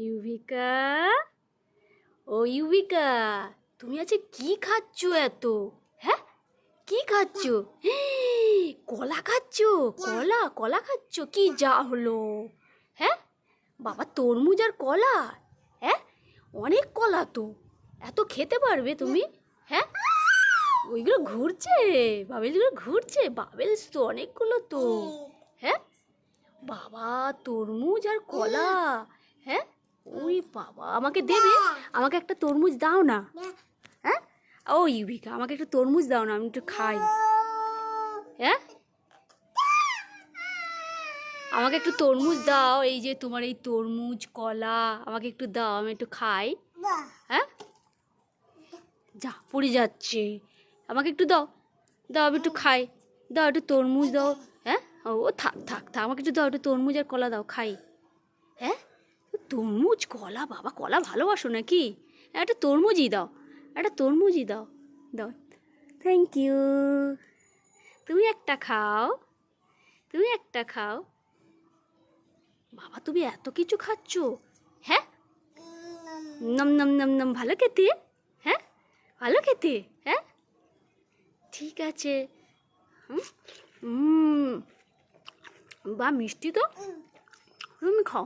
ইউভিকা? ও ইউভিকা, তুমি আজকে কি খাচ্ছ এত? হ্যাঁ? কি খাচ্ছ? কলা খাচ্ছ? কলা কলা খাচ্ছ? কি যা হলো? হ্যাঁ? বাবা, তরমুজ আর কলা? হ্যাঁ? অনেক কলা তো। এত খেতে পারবে তুমি? হ্যাঁ? ওইগুলো ঘুরছে, বাবেলগুলো ঘুরছে, বাবেলস তো অনেকগুলো তো। হ্যাঁ? বাবা, তরমুজ আর কলা। বাবা আমাকে দেবে? আমাকে একটা তরমুজ দাও না। হ্যাঁ? ও ইউভিকা আমাকে একটু তরমুজ দাও না আমি একটু খাই। হ্যাঁ? আমাকে একটু তরমুজ দাও এই যে তোমার এই তরমুজ কলা আমাকে একটু দাও আমি একটু খাই। হ্যাঁ? যা পড়ে যাচ্ছে। আমাকে একটু দাও। দাও আমি একটু খাই। দাও একটু তরমুজ দাও। হ্যাঁ? ও থাক থাক থাক আমাকে একটু দাও একটু তরমুজ আর কলা দাও খাই। হ্যাঁ? তরমুজ, কলা, বাবা, কলা ভালোবাসো নাকি? একটা তরমুজই দাও, একটা তরমুজই দাও দাও। থ্যাংক ইউ তুমি একটা খাও, তুমি একটা খাও। বাবা, তুমি এত কিছু খাচ্ছ হ্যাঁ? নম নম নম নম, ভালো খেতে হ্যাঁ? ভালো খেতে হ্যাঁ? ঠিক আছে। হুম, বা মিষ্টি তো? তুমি খাও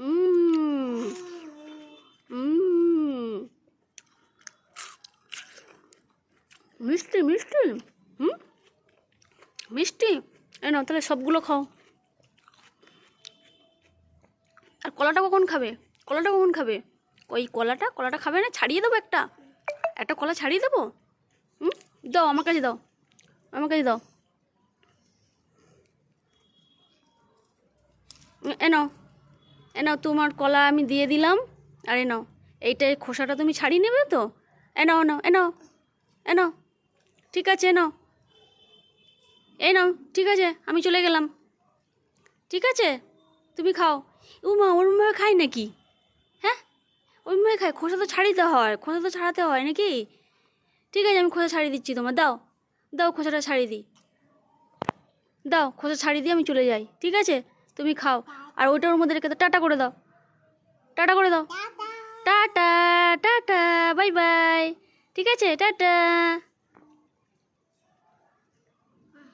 উম, উম। মিষ্টি মিষ্টি। হুম? মিষ্টি। এ নাও তাহলে সবগুলো খাও। আর কলাটা কখন খাবে? কলাটা কখন খাবে? ওই কলাটা কলাটা খাবে না? ছাড়িয়ে দেবো একটা। একটা কলা ছাড়িয়ে দেবো? হুম? দাও আমার কাছে দাও। আমার কাছে দাও। উম, এ নাও। এ নাও তোমার কলা আমি দিয়ে দিলাম। আর এ নাও। এইটা এই খোসাটা তুমি ছাড়িয়ে নেবে তো? এ নাও নাও এ নাও। এ নাও। ঠিক আছে নাও। এই নাও ঠিক আছে আমি চলে গেলাম। ঠিক আছে তুমি খাও। উমা ওর মায় খায় নাকি? হ্যাঁ? ওই মায় খায় খোসা তো ছাড়িতে হয় খোসা তো ছাড়াতে হয় নাকি? ঠিক আছে আমি খোসা ছাড়িয়ে দিচ্ছি তোমার দাও। দাও খোসাটা ছাড়িয়ে দিই। দাও খোসা ছাড়িয়ে দিয়ে আমি চলে যাই ঠিক আছে? তুমি খাও আর ওইটার মধ্যে রেখে তো টাটা করে দাও। টাটা করে দাও। Tata tata bye bye. ঠিক আছে টাটা।